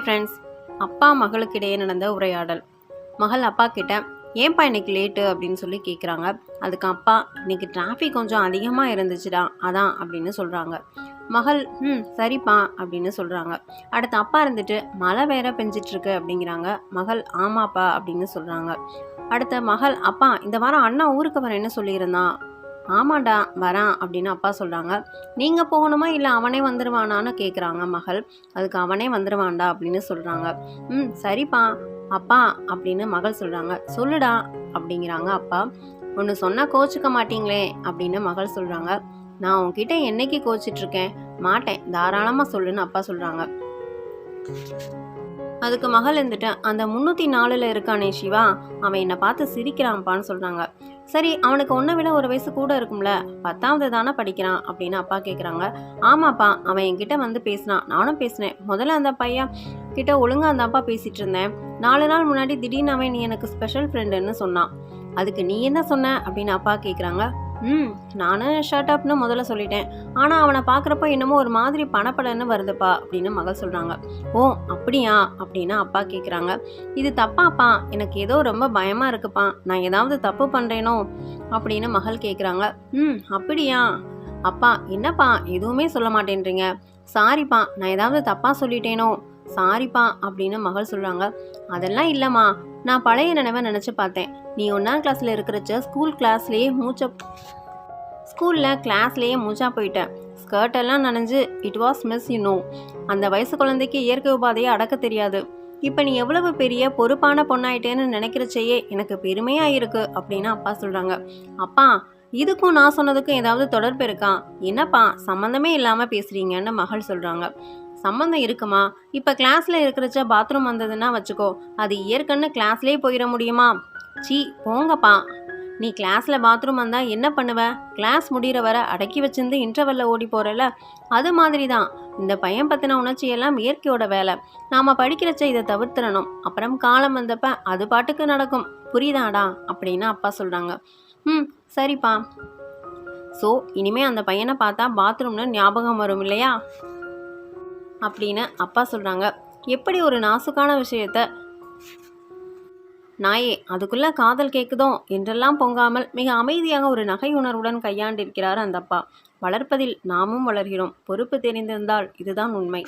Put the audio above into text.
Friends மகளுக்கு இடையே நடந்த உரையாடல். மகள் அப்பா கிட்ட ஏன்பா இன்னைக்கு லேட்டு அப்படின்னு சொல்லி கேட்குறாங்க அதுக்கு அப்பா இன்னைக்கு டிராஃபிக் கொஞ்சம் அதிகமாக இருந்துச்சுடா. அதான் அப்படின்னு சொல்கிறாங்க மகள் ம் சரிப்பா. அப்படின்னு சொல்கிறாங்க அடுத்து அப்பா இருந்துட்டு மழை வேற பெஞ்சிட்ருக்கு. அப்படிங்கிறாங்க. மகள் ஆமாப்பா. அப்படின்னு சொல்கிறாங்க அடுத்த மகள் அப்பா இந்த வாரம் அண்ணா ஊருக்கு வரேன்னு சொல்லியிருந்தான். ஆமாடா வரான் அப்படின்னு அப்பா சொல்கிறாங்க நீங்கள் போகணுமா இல்லை அவனே வந்துடுவானான்னு கேட்குறாங்க மகள். அதுக்கு அவனே வந்துடுவான்டா அப்படின்னு சொல்கிறாங்க ம் சரிப்பா அப்பா அப்படின்னு மகள் சொல்கிறாங்க சொல்லுடா அப்படிங்கிறாங்க அப்பா. ஒன்று சொன்னால் கோச்சிக்க மாட்டீங்களே அப்படின்னு மகள் சொல்கிறாங்க நான் உன்கிட்ட என்னைக்கு கோச்சிட்ருக்கேன் மாட்டேன். தாராளமாக சொல்லுன்னு அப்பா சொல்கிறாங்க அதுக்கு மகள் இருந்துட்டு அந்த முந்நூற்றி நாலில் இருக்கானே சிவா அவன் என்னை பார்த்து சிரிக்கிறான்ப்பான்னு சொல்கிறாங்க சரி அவனுக்கு ஒன்றை விட ஒரு வயசு கூட இருக்கும்ல பத்தாவது தானே படிக்கிறான் அப்படின்னு அப்பா கேட்குறாங்க ஆமாப்பா அவன் என்கிட்ட வந்து பேசினான். நானும் பேசினேன். முதல்ல அந்த பையன் கிட்ட ஒழுங்காக அந்த அப்பா பேசிகிட்டு இருந்தேன். நாலு நாள் முன்னாடி திடீர்னு அவன் நீ எனக்கு ஸ்பெஷல் ஃப்ரெண்டுன்னு சொன்னான். அதுக்கு நீ என்ன சொன்ன அப்படின்னு அப்பா கேட்குறாங்க ம் நானும் ஷர்ட் அப்னு முதல்ல சொல்லிட்டேன். ஆனால் அவனை பார்க்குறப்ப என்னமோ ஒரு மாதிரி பணப்படன்னு வருதுப்பா அப்படின்னு மகள் சொல்கிறாங்க ஓ அப்படியா? அப்படின்னு அப்பா கேட்குறாங்க இது தப்பாப்பா? எனக்கு ஏதோ ரொம்ப பயமாக இருக்குப்பா. நான் ஏதாவது தப்பு பண்ணுறேனோ அப்படின்னு மகள் கேட்குறாங்க ம் அப்படியா? அப்பா என்னப்பா? எதுவுமே சொல்ல மாட்டேன்றீங்க. சாரிப்பா நான் ஏதாவது தப்பாக சொல்லிட்டேனோ? சாரிப்பா அப்படின்னு மகள் சொல்கிறாங்க அதெல்லாம் இல்லைம்மா. நான் பழைய நினைவை நினச்சி பார்த்தேன். நீ ஒன்றாம் கிளாஸில் இருக்கிறச்ச ஸ்கூல் கிளாஸ்லேயே மூச்சை ஸ்கூலில் கிளாஸ்லேயே மூச்சா போயிட்டேன் ஸ்கர்ட் எல்லாம் நனைஞ்சு it was miss you know அந்த வயசு குழந்தைக்கு இயற்கை உபாதையை அடக்க தெரியாது. இப்போ நீ எவ்வளவு பெரிய பொறுப்பான பொண்ணாயிட்டேன்னு நினைக்கிறச்சையே எனக்கு பெருமையாக இருக்கு அப்படின்னு அப்பா சொல்கிறாங்க அப்பா இதுக்கும் நான் சொன்னதுக்கும் ஏதாவது தொடர்பு இருக்கா? என்னப்பா சம்மந்தமே இல்லாமல் பேசுகிறீங்கன்னு மகள் சொல்கிறாங்க சம்மந்தம் இருக்குமா? இப்போ கிளாஸில் இருக்கிறச்ச பாத்ரூம் வந்ததுன்னா வச்சுக்கோ அது இயற்கன்னு கிளாஸ்லேயே போயிட முடியுமா? சீ போங்கப்பா. நீ கிளாஸில் பாத்ரூம் வந்தால் என்ன பண்ணுவ? கிளாஸ் முடிகிற வர அடக்கி வச்சிருந்து இன்டர்வெல்ல ஓடி போகிறல அது மாதிரி தான் இந்த பையன் பற்றின உணர்ச்சியெல்லாம் இயற்கையோட வேலை. நாம் படிக்கிறச்ச இதை தவிர்த்திடணும். அப்புறம் காலம் வந்தப்ப அது பாட்டுக்கு நடக்கும். புரியுதாடா? அப்படின்னு அப்பா சொல்கிறாங்க ம் சரிப்பா. ஸோ இனிமே அந்த பையனை பார்த்தா பாத்ரூம்னு ஞாபகம் வரும் இல்லையா? அப்படின்னு அப்பா சொல்கிறாங்க எப்படி ஒரு நாசுக்கான விஷயத்த நாயே அதுக்குள்ளே காதல் கேட்குதோ என்றெல்லாம் பொங்காமல் மிக அமைதியாக ஒரு நகை உணர்வுடன் கையாண்டிருக்கிறார் அந்த அப்பா. வளர்ப்பதில் நாமும் வளர்கிறோம். பொறுப்பு தெரிந்திருந்தால் இதுதான் உண்மை.